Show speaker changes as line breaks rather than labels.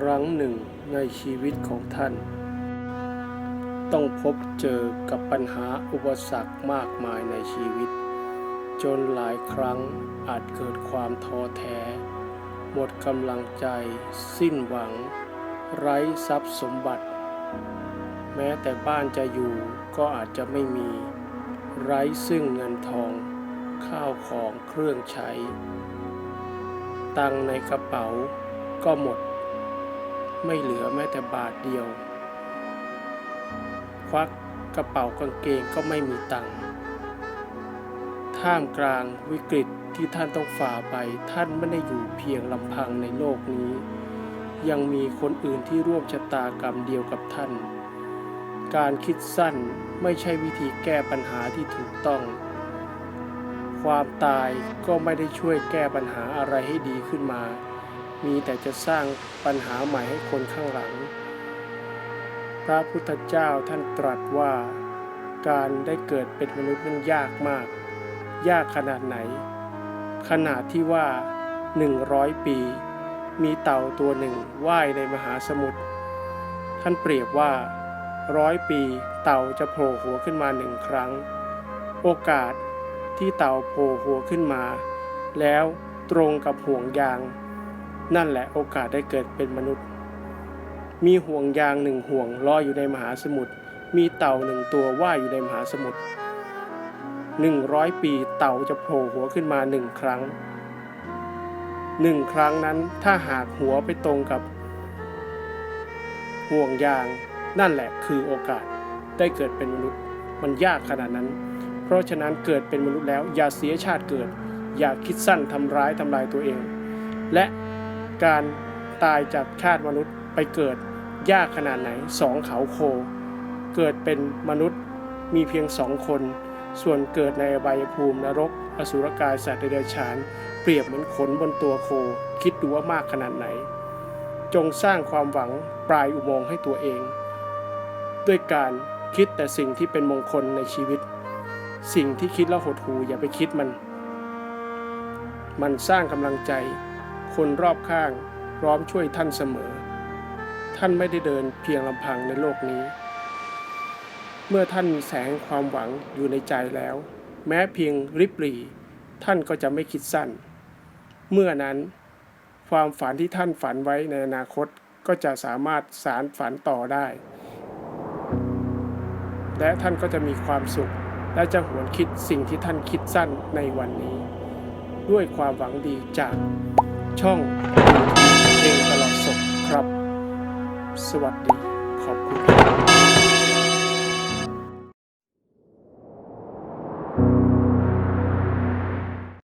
ครั้งหนึ่งในชีวิตของท่าน ต้องพบเจอกับปัญหาอุปสรรคมากมายในชีวิต จนหลายครั้งอาจเกิดความท้อแท้ หมดกำลังใจ สิ้นหวัง ไร้ทรัพย์สมบัติ แม้แต่บ้านจะอยู่ก็อาจจะไม่มี ไร้ซึ่งเงินทอง ข้าวของเครื่องใช้ ตังในกระเป๋าก็หมด ไม่เหลือแม้แต่บาทเดียว ควักกระเป๋ากางเกงก็ไม่มีตังค์ท่ามกลางวิกฤตที่ท่านต้องฝ่าไปท่านไม่ได้อยู่เพียงลำพังในโลกนี้ ยังมีคนอื่นที่ร่วมชะตากรรมเดียวกับท่าน การคิดสั้นไม่ใช่วิธีแก้ปัญหาที่ถูกต้อง ความตายก็ไม่ได้ช่วยแก้ปัญหาอะไรให้ดีขึ้นมา มีแต่จะสร้างปัญหาใหม่ให้คนข้างหลัง พระพุทธเจ้าท่านตรัสว่า การได้เกิดเป็นมนุษย์นั้นยากมาก ยากขนาดไหน ขนาดที่ว่าหนึ่งร้อยปี มีเต่าตัวหนึ่งว่ายในมหาสมุทร ท่านเปรียบว่าร้อยปีเต่าจะโผล่หัวขึ้นมาหนึ่งครั้ง โอกาสที่เต่าโผล่หัวขึ้นมา แล้วตรงกับห่วงยาง นั่นแหละโอกาสได้เกิดเป็นมนุษย์ มีห่วงยางหนึ่งห่วงลอยอยู่ในมหาสมุทร มีเต่าหนึ่งตัวว่ายอยู่ในมหาสมุทรหนึ่งร้อยปีเต่าจะโผล่หัวขึ้นมาหนึ่งครั้งหนึ่งครั้งนั้นถ้าหากหัวไปตรงกับ ห่วงยาง นั่นแหละคือโอกาสได้เกิดเป็นมนุษย์ มันยากขนาดนั้น เพราะฉะนั้นเกิดเป็นมนุษย์แล้วอย่าเสียชาติเกิด อย่าคิดสั้นทำร้ายทำลายตัวเอง และ การตายจากชาติมนุษย์ไปเกิดยากขนาดไหนสองเขาโค เกิดเป็นมนุษย์มีเพียงสองคน ส่วนเกิดในอบายภูมินรก อสุรกายสัตว์เดรัจฉาน เปรียบเหมือนขนบนตัวโค คิดดูว่ามากขนาดไหน จงสร้างความหวังปลายอุโมงค์ให้ตัวเอง ด้วยการคิดแต่สิ่งที่เป็นมงคลในชีวิต สิ่งที่คิดแล้วหดหูอย่าไปคิดมัน มันสร้างกำลังใจ คนรอบข้างพร้อมช่วยท่านเสมอ ท่านไม่ได้เดินเพียงลำพังในโลกนี้ เมื่อท่านมีแสงความหวังอยู่ในใจแล้ว แม้เพียงริบหรี่ท่านก็จะไม่คิดสั้น เมื่อนั้น ความฝันที่ท่านฝันไว้ในอนาคตก็จะสามารถสารฝันต่อได้ และท่านก็จะมีความสุข และจะหวนคิดสิ่งที่ท่านคิดสั้นในวันนี้ ด้วยความหวังดีจาก ช่องเพลงตลอดศกครับ สวัสดีขอบคุณครับ